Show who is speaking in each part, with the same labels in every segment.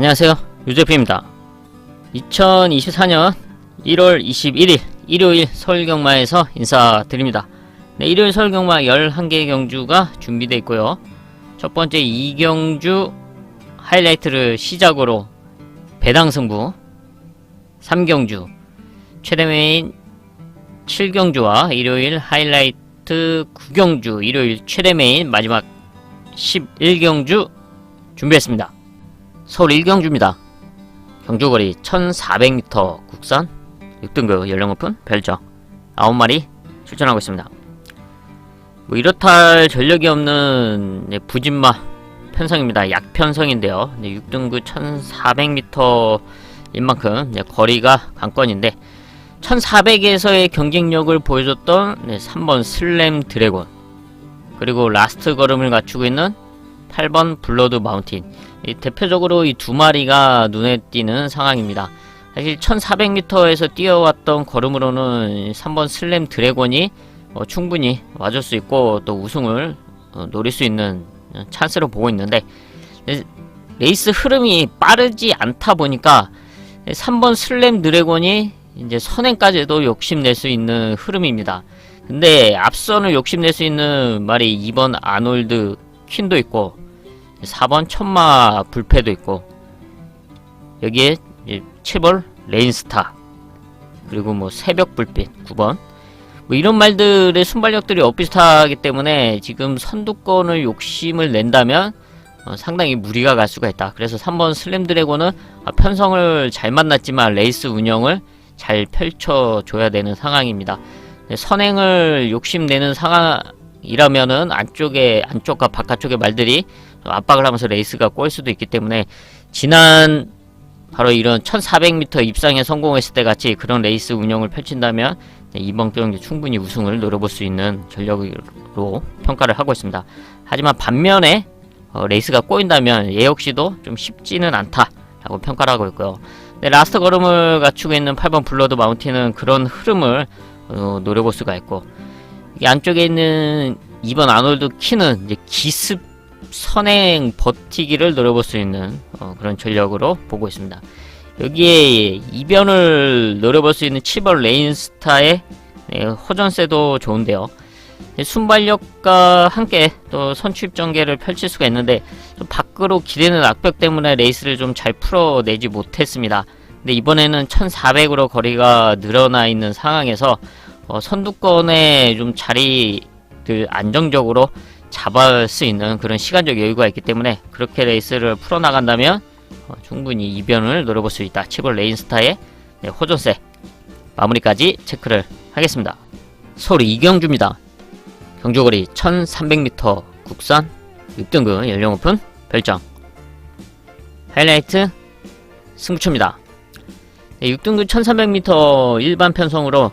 Speaker 1: 안녕하세요. 유재표입니다. 2024년 1월 21일 일요일 서울 경마에서 인사드립니다. 네, 일요일 서울 경마 11개 경주가 준비되어 있고요. 첫 번째 이경주 하이라이트를 시작으로 배당 승부 3경주 최대 메인 7경주와 일요일 하이라이트 9경주 일요일 최대 메인 마지막 11경주 준비했습니다. 서울 1경주입니다. 경주거리 1400m 국산 6등급 연령 오픈 별정 9마리 출전하고 있습니다. 뭐 이렇다 할 전력이 없는 네, 부진마 편성입니다. 약편성인데요. 네, 6등급 1400m인 만큼 네, 거리가 관건인데 1400에서의 경쟁력을 보여줬던 네, 3번 슬램 드래곤 그리고 라스트 걸음을 갖추고 있는 8번 블러드 마운틴 이 대표적으로 이 두 마리가 눈에 띄는 상황입니다. 사실 1400m에서 뛰어왔던 걸음으로는 3번 슬램 드래곤이 어, 충분히 와줄 수 있고 또 우승을 어, 노릴 수 있는 어, 찬스로 보고 있는데 네, 레이스 흐름이 빠르지 않다 보니까 3번 슬램 드래곤이 이제 선행까지도 욕심낼 수 있는 흐름입니다. 근데 앞선을 욕심낼 수 있는 말이 2번 아놀드 퀸도 있고 4번 천마 불패도 있고 여기에 이제 7번 레인스타 그리고 뭐 새벽 불빛 9번 뭐 이런 말들의 순발력들이 엇비슷하기 때문에 지금 선두권을 욕심을 낸다면 어, 상당히 무리가 갈 수가 있다. 그래서 3번 슬램 드래곤은 아, 편성을 잘 만났지만 레이스 운영을 잘 펼쳐줘야 되는 상황입니다. 네, 선행을 욕심내는 상황이라면은 안쪽에 안쪽과 바깥쪽의 말들이 압박을 하면서 레이스가 꼬일 수도 있기 때문에 지난 바로 이런 1400m 입상에 성공했을 때 같이 그런 레이스 운영을 펼친다면 네, 이번 경기 충분히 우승을 노려볼 수 있는 전력으로 평가를 하고 있습니다. 하지만 반면에 어, 레이스가 꼬인다면 얘 역시도 좀 쉽지는 않다라고 평가를 하고 있고요. 네, 라스트 걸음을 갖추고 있는 8번 블러드 마운틴은 그런 흐름을 어, 노려볼 수가 있고 이 안쪽에 있는 2번 아놀드 키는 이제 기습 선행 버티기를 노려볼 수 있는 어, 그런 전력으로 보고 있습니다. 여기에 이변을 노려볼 수 있는 7번 레인스타의 네, 호전세도 좋은데요. 네, 순발력과 함께 또 선취입 전개를 펼칠 수가 있는데 좀 밖으로 기대는 악벽 때문에 레이스를 좀 잘 풀어내지 못했습니다. 근데 이번에는 1400으로 거리가 늘어나 있는 상황에서 어, 선두권에 좀 자리를 안정적으로 잡을 수 있는 그런 시간적 여유가 있기 때문에 그렇게 레이스를 풀어나간다면 어, 충분히 이변을 노려볼 수 있다. 치골 레인스타의 네, 호전세 마무리까지 체크를 하겠습니다. 서울 이경주입니다. 경주거리 1300m 국산 6등급 연령 오픈 별정 하이라이트 승부처입니다. 네, 6등급 1300m 일반 편성으로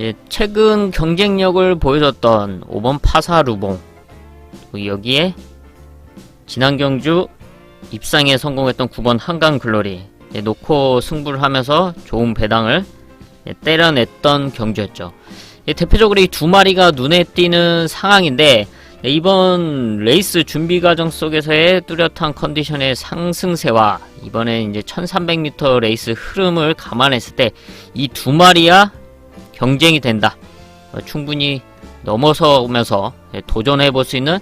Speaker 1: 예, 최근 경쟁력을 보여줬던 5번 파사루봉 여기에 지난 경주 입상에 성공했던 9번 한강 글로리 예, 놓고 승부를 하면서 좋은 배당을 예, 때려냈던 경주였죠. 예, 대표적으로 이 두 마리가 눈에 띄는 상황인데 예, 이번 레이스 준비 과정 속에서의 뚜렷한 컨디션의 상승세와 이번에 이제 1300m 레이스 흐름을 감안했을 때 이 두 마리야 경쟁이 된다. 어, 충분히 넘어서면서 예, 도전해 볼 수 있는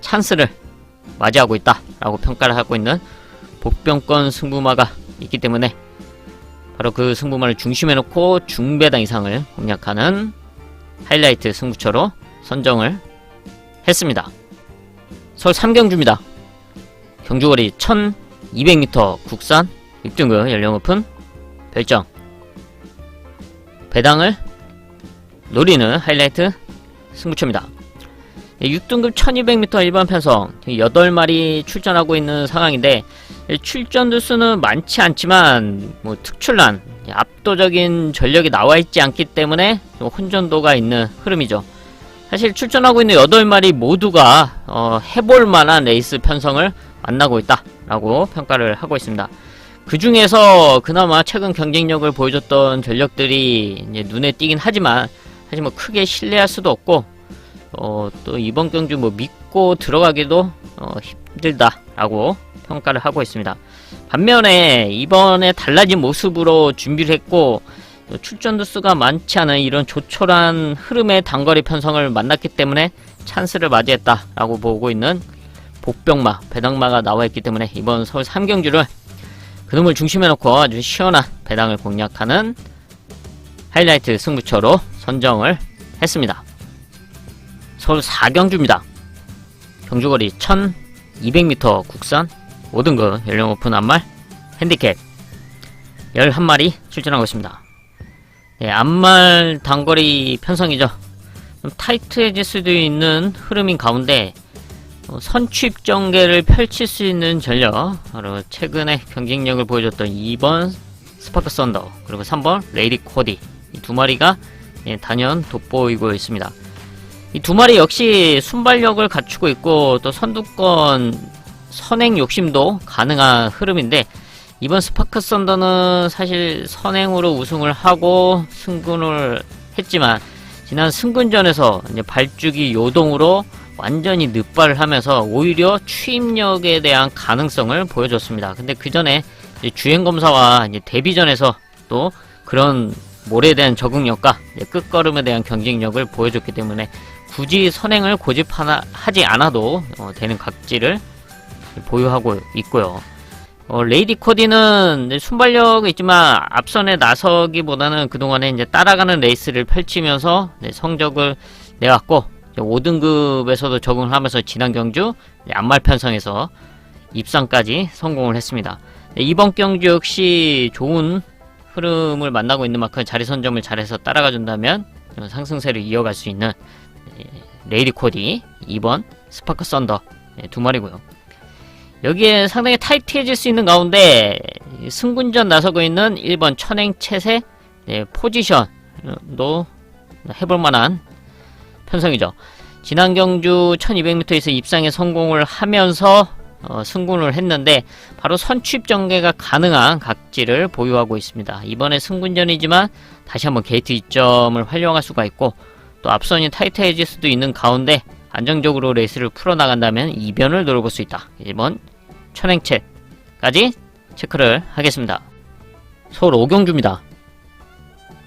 Speaker 1: 찬스를 맞이하고 있다라고 평가를 하고 있는 복병권 승부마가 있기 때문에 바로 그 승부마를 중심에 놓고 중배당 이상을 공략하는 하이라이트 승부처로 선정을 했습니다. 서울 3경주입니다. 경주거리 1200m 국산 6등급 연령 오픈 별정 배당을 노리는 하이라이트 승부처입니다. 6등급 1200m 일반 편성 8마리 출전하고 있는 상황인데 출전들 수는 많지 않지만 뭐 특출난 압도적인 전력이 나와 있지 않기 때문에 좀 혼전도가 있는 흐름이죠. 사실 출전하고 있는 8마리 모두가 어, 해볼 만한 레이스 편성을 만나고 있다라고 평가를 하고 있습니다. 그 중에서 그나마 최근 경쟁력을 보여줬던 전력들이 눈에 띄긴 하지만 사실 뭐 크게 신뢰할 수도 없고 어, 또 이번 경주 뭐 믿고 들어가기도 어, 힘들다라고 평가를 하고 있습니다. 반면에 이번에 달라진 모습으로 준비를 했고 또 출전도 수가 많지 않은 이런 조촐한 흐름의 단거리 편성을 만났기 때문에 찬스를 맞이했다라고 보고 있는 복병마, 배당마가 나와 있기 때문에 이번 서울 3경주를 그놈을 중심에 놓고 아주 시원한 배당을 공략하는 하이라이트 승부처로 선정을 했습니다. 서울 4경주입니다. 경주거리 1200m 국산 5등급 연령 오픈 안말 핸디캡 11마리 출전하고 있습니다. 네, 안말 단거리 편성이죠. 좀 타이트해질 수도 있는 흐름인 가운데 어, 선취입 전개를 펼칠 수 있는 전력 바로 최근에 경쟁력을 보여줬던 2번 스파크 썬더 그리고 3번 레이디 코디 이 두 마리가 예, 단연 돋보이고 있습니다. 이 두 마리 역시 순발력을 갖추고 있고 또 선두권 선행 욕심도 가능한 흐름인데 이번 스파크 썬더는 사실 선행으로 우승을 하고 승군을 했지만 지난 승군전에서 발주기 요동으로 완전히 늑발을 하면서 오히려 추임력에 대한 가능성을 보여줬습니다. 근데 그 전에 주행 검사와 이제 데뷔전에서 또 그런 몰에 대한 적응력과 끝걸음에 대한 경쟁력을 보여줬기 때문에 굳이 선행을 고집하지 않아도 어, 되는 각지를 보유하고 있고요. 어, 레이디 코디는 이제 순발력이 있지만 앞선에 나서기보다는 그동안에 이제 따라가는 레이스를 펼치면서 성적을 내왔고 5등급에서도 적응을 하면서 지난 경주 안말 편성에서 입상까지 성공을 했습니다. 네, 이번 경주 역시 좋은 흐름을 만나고 있는 만큼 자리 선점을 잘해서 따라가 준다면 상승세를 이어갈 수 있는 네, 레이디 코디 2번 스파크 썬더 네, 두 마리고요. 여기에 상당히 타이트해질 수 있는 가운데 승군전 나서고 있는 1번 천행 채세 네, 포지션도 해볼 만한 편성이죠. 지난 경주 1200m에서 입상에 성공을 하면서 어, 승군을 했는데 바로 선취입 전개가 가능한 각지를 보유하고 있습니다. 이번에 승군전이지만 다시 한번 게이트 이점을 활용할 수가 있고 또 앞선이 타이트해질 수도 있는 가운데 안정적으로 레이스를 풀어나간다면 이변을 노려볼 수 있다. 이번 천행채까지 체크를 하겠습니다. 서울 오경주입니다.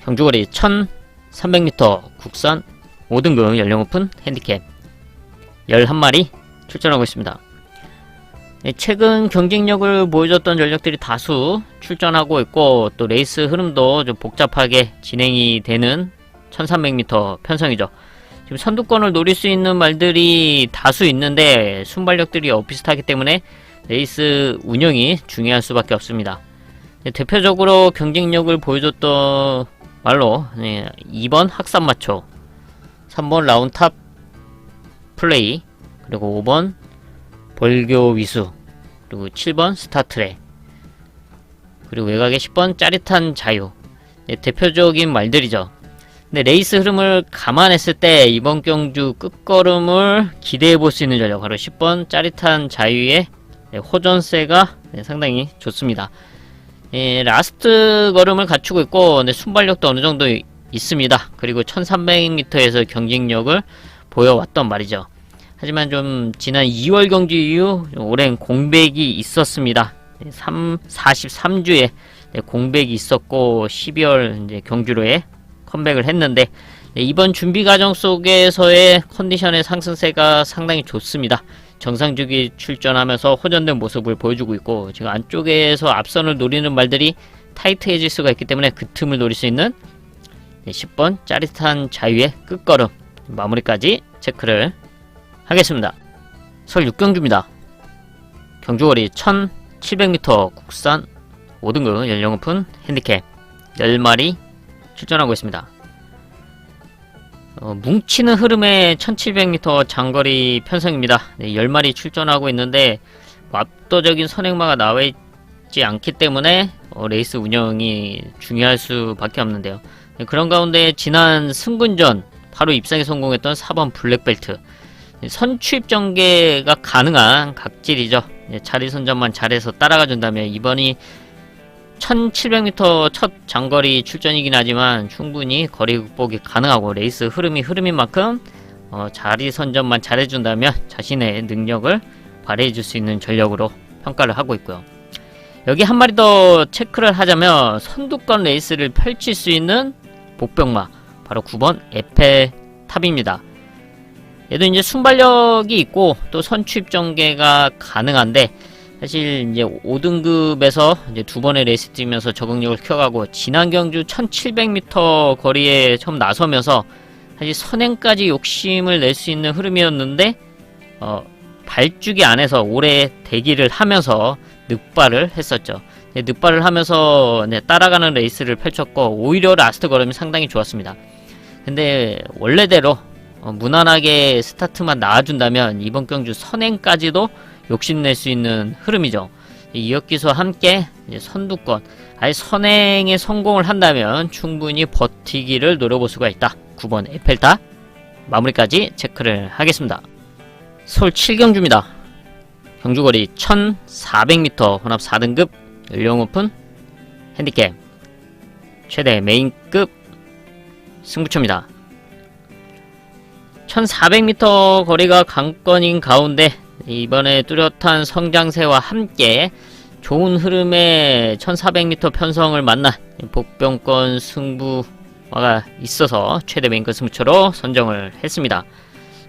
Speaker 1: 경주거리 1300m 국산 5등급 연령 오픈 핸디캡 11마리 출전하고 있습니다. 네, 최근 경쟁력을 보여줬던 전력들이 다수 출전하고 있고 또 레이스 흐름도 좀 복잡하게 진행이 되는 1300m 편성이죠. 지금 선두권을 노릴 수 있는 말들이 다수 있는데 순발력들이 엇비슷하기 때문에 레이스 운영이 중요할 수밖에 없습니다. 네, 대표적으로 경쟁력을 보여줬던 말로 네, 2번 학산마초 3번 라운탑 플레이 그리고 5번 벌교 위수 그리고 7번 스타트랙 그리고 외곽에 10번 짜릿한 자유 네, 대표적인 말들이죠 근데 레이스 흐름을 감안했을 때 이번 경주 끝걸음을 기대해 볼 수 있는 전력 바로 10번 짜릿한 자유의 네, 호전세가 네, 상당히 좋습니다 예, 라스트 걸음을 갖추고 있고 네, 순발력도 어느 정도 있습니다. 그리고 1300m에서 경쟁력을 보여왔던 말이죠. 하지만 좀 지난 2월 경주 이후 오랜 공백이 있었습니다. 3, 43주에 공백이 있었고 12월 이제 경주로에 컴백을 했는데 네, 이번 준비 과정 속에서의 컨디션의 상승세가 상당히 좋습니다. 정상주기 출전하면서 호전된 모습을 보여주고 있고 지금 안쪽에서 앞선을 노리는 말들이 타이트해질 수가 있기 때문에 그 틈을 노릴 수 있는 10번 짜릿한 자유의 끝걸음 마무리까지 체크를 하겠습니다. 서울 6경주입니다. 경주거리 1700m 국산 5등급 연령 오픈 핸디캡 10마리 출전하고 있습니다. 어, 뭉치는 흐름의 1700m 장거리 편성입니다. 네, 10마리 출전하고 있는데 뭐 압도적인 선행마가 나와 있지 않기 때문에 어, 레이스 운영이 중요할 수밖에 없는데요. 네, 그런 가운데 지난 승군전 바로 입상에 성공했던 4번 블랙벨트 선취입 전개가 가능한 각질이죠. 네, 자리 선점만 잘해서 따라가 준다면 이번이 1700m 첫 장거리 출전이긴 하지만 충분히 거리 극복이 가능하고 레이스 흐름이 흐름인 만큼 어, 자리 선점만 잘해준다면 자신의 능력을 발휘해줄 수 있는 전력으로 평가를 하고 있고요. 여기 한 마리 더 체크를 하자면 선두권 레이스를 펼칠 수 있는 복병마 바로 9번 에페 탑입니다. 얘도 이제 순발력이 있고 또 선취입 전개가 가능한데 사실 이제 5등급에서 이제 두 번의 레이스 뛰면서 적응력을 키워가고 지난 경주 1700m 거리에 처음 나서면서 사실 선행까지 욕심을 낼 수 있는 흐름이었는데 어, 발주기 안에서 오래 대기를 하면서 늑발을 했었죠. 네, 늑발을 하면서 네, 따라가는 레이스를 펼쳤고 오히려 라스트 걸음이 상당히 좋았습니다. 근데 원래대로 어, 무난하게 스타트만 나와준다면 이번 경주 선행까지도 욕심낼 수 있는 흐름이죠. 이역기수와 함께 선두권, 아예 선행에 성공을 한다면 충분히 버티기를 노려볼 수가 있다. 9번 에펠타 마무리까지 체크를 하겠습니다. 서울 7경주입니다. 경주거리 1400m 혼합 4등급 연령 오픈 핸디캡 최대 메인급 승부처입니다. 1400m 거리가 강권인 가운데 이번에 뚜렷한 성장세와 함께 좋은 흐름의 1400m 편성을 만난 복병권 승부가 있어서 최대 메인급 승부처로 선정을 했습니다.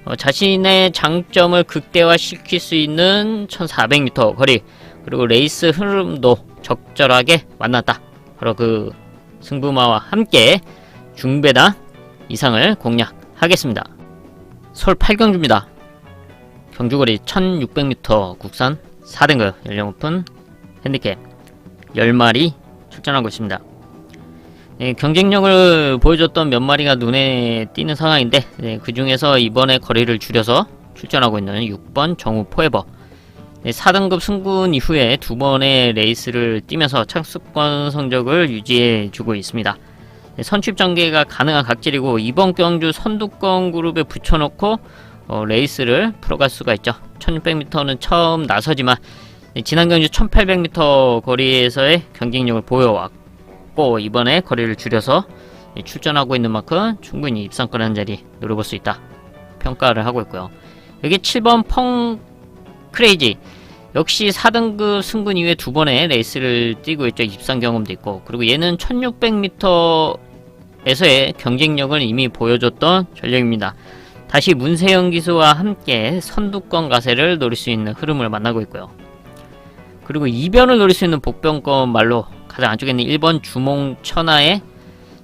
Speaker 1: 어, 자신의 장점을 극대화시킬 수 있는 1400m 거리 그리고 레이스 흐름도 적절하게 만났다. 바로 그 승부마와 함께 중배당 이상을 공략하겠습니다. 서울 8경주입니다. 경주거리 1600m 국산 4등급 연령 오픈 핸디캡 10마리 출전하고 있습니다. 예, 경쟁력을 보여줬던 몇 마리가 눈에 띄는 상황인데 예, 그 중에서 이번에 거리를 줄여서 출전하고 있는 6번 정우 포에버 예, 4등급 승군 이후에 두 번의 레이스를 뛰면서 착수권 성적을 유지해 주고 있습니다. 예, 선취입 전개가 가능한 각질이고 이번 경주 선두권 그룹에 붙여놓고 어, 레이스를 풀어갈 수가 있죠. 1600m는 처음 나서지만 예, 지난 경주 1800m 거리에서의 경쟁력을 보여왔고 고 이번에 거리를 줄여서 출전하고 있는 만큼 충분히 입상권 한 자리 노려볼 수 있다 평가를 하고 있고요 여기 7번 펑 크레이지 역시 4등급 승분 이후에 두 번의 레이스를 뛰고 있죠 입상 경험도 있고 그리고 얘는 1600m에서의 경쟁력을 이미 보여줬던 전력입니다 다시 문세영 기수와 함께 선두권 가세를 노릴 수 있는 흐름을 만나고 있고요 그리고 이변을 노릴 수 있는 복병권 말로 가장 안쪽에 있는 1번 주몽 천하의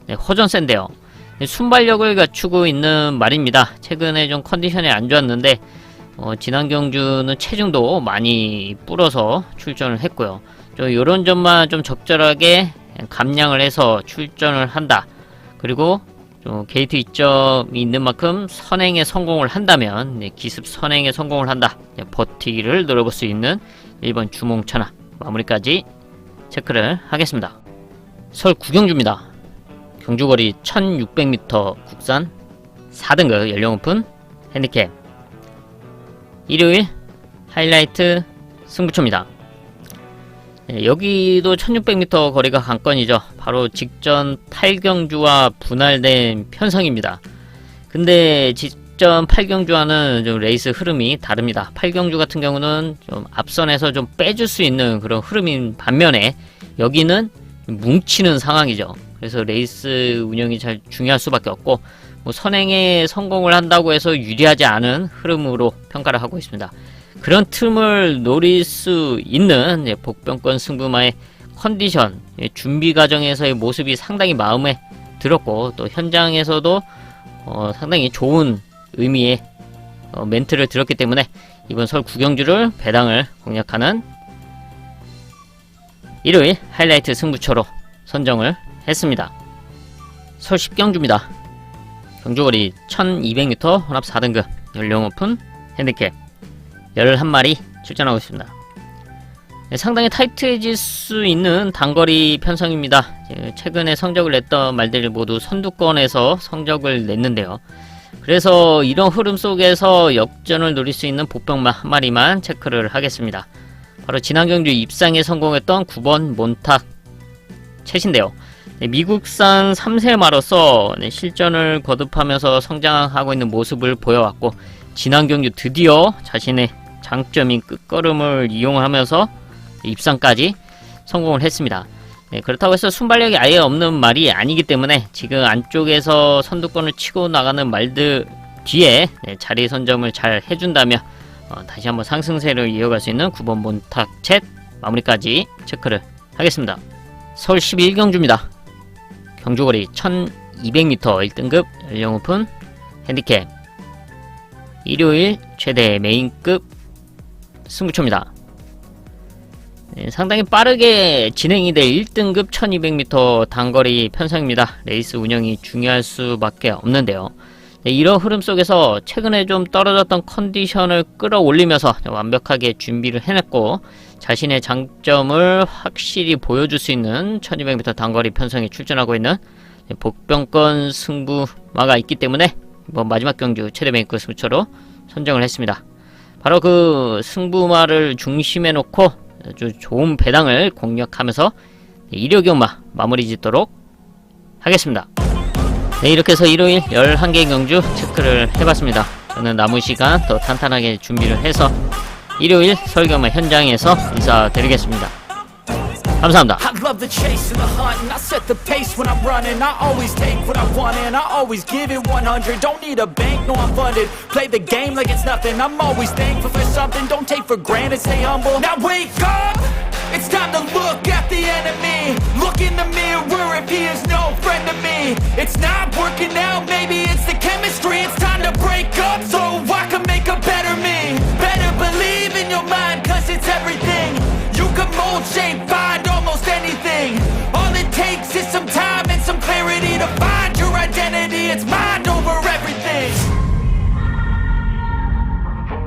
Speaker 1: 네, 호전센데요. 네, 순발력을 갖추고 있는 말입니다. 최근에 좀 컨디션이 안 좋았는데 어, 지난 경주는 체중도 많이 불어서 출전을 했고요. 좀 이런 점만 좀 적절하게 감량을 해서 출전을 한다. 그리고 좀 게이트 이점이 있는 만큼 선행에 성공을 한다면 네, 기습 선행에 성공을 한다. 네, 버티기를 노려볼 수 있는 1번 주몽천하 마무리까지 체크를 하겠습니다. 서울 구경주입니다. 경주거리 1600m 국산 4등급 연령 오픈 핸디캡 일요일 하이라이트 승부처입니다. 네, 여기도 1600m 거리가 관건이죠. 바로 직전 8경주와 분할된 편성입니다. 근데 직전 8경주와는 좀 레이스 흐름이 다릅니다. 8경주 같은 경우는 좀 앞선에서 좀 빼줄 수 있는 그런 흐름인 반면에 여기는 뭉치는 상황이죠. 그래서 레이스 운영이 잘 중요할 수밖에 없고 뭐 선행에 성공을 한다고 해서 유리하지 않은 흐름으로 평가를 하고 있습니다. 그런 틈을 노릴 수 있는 예, 복병권 승부마의 컨디션, 예, 준비 과정에서의 모습이 상당히 마음에 들었고 또 현장에서도 어, 상당히 좋은 의미의 어, 멘트를 들었기 때문에 이번 서울 구경주를 배당을 공략하는 일요일 하이라이트 승부처로 선정을 했습니다. 서울 10경주입니다. 경주거리 1200m 혼합 4등급 연령 오픈 핸디캡 11마리 출전하고 있습니다. 네, 상당히 타이트해질 수 있는 단거리 편성입니다. 최근에 성적을 냈던 말들 모두 선두권에서 성적을 냈는데요. 그래서 이런 흐름 속에서 역전을 노릴 수 있는 보병만 한 마리만 체크를 하겠습니다. 바로 지난 경주 입상에 성공했던 9번 몬탁 챗인데요. 네, 미국산 3세마로서 네, 실전을 거듭하면서 성장하고 있는 모습을 보여왔고 지난 경주 드디어 자신의 장점인 끝걸음을 이용하면서 입상까지 성공을 했습니다. 네, 그렇다고 해서 순발력이 아예 없는 말이 아니기 때문에 지금 안쪽에서 선두권을 치고 나가는 말들 뒤에 네, 자리 선점을 잘 해준다면 어, 다시 한번 상승세를 이어갈 수 있는 9번 몬탁챗 마무리까지 체크를 하겠습니다. 서울 11경주입니다. 경주거리 1200m 1등급 연령 오픈 핸디캡 일요일 최대 메인급 승부처입니다. 네, 상당히 빠르게 진행이 될 1등급 1200m 단거리 편성입니다. 레이스 운영이 중요할 수밖에 없는데요. 네, 이런 흐름 속에서 최근에 좀 떨어졌던 컨디션을 끌어올리면서 완벽하게 준비를 해냈고 자신의 장점을 확실히 보여줄 수 있는 1200m 단거리 편성에 출전하고 있는 네, 복병권 승부마가 있기 때문에 이번 마지막 경주 최대 메이크 승부처로 선정을 했습니다. 바로 그 승부마를 중심에 놓고 아주 좋은 배당을 공략하면서 일요경마 마무리 짓도록 하겠습니다. 네, 이렇게 해서 일요일 11개 경주 체크를 해봤습니다. 저는 남은 시간 더 탄탄하게 준비를 해서 일요일 설경마 현장에서 인사드리겠습니다. 감사합니다.
Speaker 2: I love the chase and the hunt, and I set the pace when I'm running. I always take what I want, and I always give it 100. Don't need a bank, no, I'm funded. Play the game like it's nothing. I'm always thankful for something. Don't take for granted, stay humble. Now wake up! It's time to look at the enemy. Look in the mirror if he is no friend to me. It's not working out, maybe it's the chemistry. It's time to break up so I can make a better fold shape, find almost anything.